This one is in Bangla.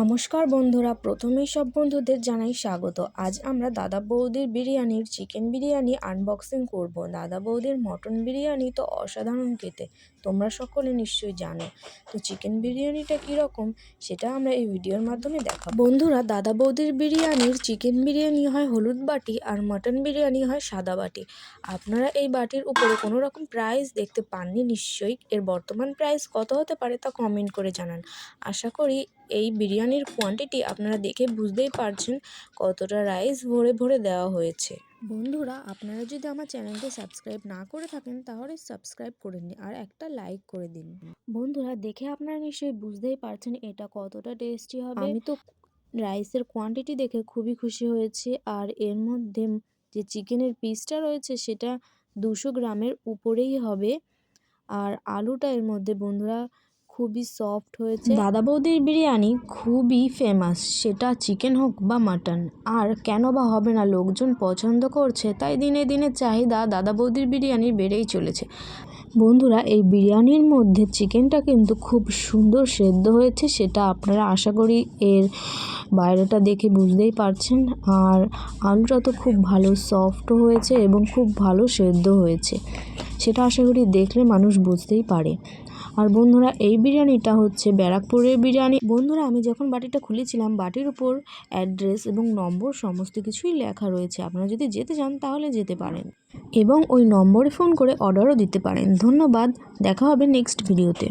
নমস্কার বন্ধুরা, প্রথমেই সব বন্ধুদের জানাই স্বাগত। আজ আমরা দাদা বৌদির বিরিয়ানির চিকেন বিরিয়ানি আনবক্সিং করব। দাদা বৌদির মটন বিরিয়ানি তো অসাধারণ খেতে, তোমরা সকলে নিশ্চয়ই জানো। তো চিকেন বিরিয়ানিটা কীরকম সেটা আমরা এই ভিডিওর মাধ্যমে দেখাবো। বন্ধুরা, দাদা বৌদির বিরিয়ানির চিকেন বিরিয়ানি হয় হলুদ বাটি আর মটন বিরিয়ানি হয় সাদা বাটি। আপনারা এই বাটির উপরে কোনো রকম প্রাইস দেখতে পাননি নিশ্চয়ই। এর বর্তমান প্রাইস কত হতে পারে তা কমেন্ট করে জানান। আশা করি এই বিরিয়ানির কোয়ান্টিটি আপনারা দেখে বুঝতেই পারছেন কতটা রাইস ভরে ভরে দেওয়া হয়েছে। বন্ধুরা আপনারা যদি আমার চ্যানেলটি সাবস্ক্রাইব না করে থাকেন তাহলে সাবস্ক্রাইব করে নিন আর একটা লাইক করে দিন। বন্ধুরা দেখে আপনারা নিশ্চয়ই বুঝতেই পারছেন এটা কতটা টেস্টি হবে। আমি তো রাইসের কোয়ান্টিটি দেখে খুবই খুশি হয়েছি আর এর মধ্যে যে চিকেনের পিসটা রয়েছে সেটা দুশো গ্রামের উপরেই হবে। আর আলুটা এর মধ্যে বন্ধুরা খুবই সফট হয়েছে। দাদা বৌদির বিরিয়ানি খুবই ফেমাস সেটা চিকেন হোক বা মাটন আর কেন বা হবে না, লোকজন পছন্দ করছে, তাই দিনে দিনে চাহিদা দাদা বৌদির বিরিয়ানির বেড়েই চলেছে। বন্ধুরা, এই বিরিয়ানির মধ্যে চিকেনটা কিন্তু খুব সুন্দর সেদ্ধ হয়েছে, সেটা আপনারা আশা করি এর বাইরেটা দেখে বুঝতেই পারছেন। আর আলুটা তো খুব ভালো সফট হয়েছে এবং খুব ভালো সেদ্ধ হয়েছে। সেটা আশা করি দেখলে মানুষ বুঝতেই পারে। আর বন্ধুরা, এই বিরিয়ানিটা হচ্ছে ব্যারাকপুরের বিরিয়ানি। বন্ধুরা, আমি যখন বাটিটা খুলেছিলাম, বাটির উপর অ্যাড্রেস এবং নম্বর সমস্ত কিছুই লেখা রয়েছে। আপনারা যদি যেতে চান, তাহলে যেতে পারেন। এবং ওই নম্বরে ফোন করে অর্ডারও দিতে পারেন। ধন্যবাদ, দেখা হবে নেক্সট ভিডিওতে।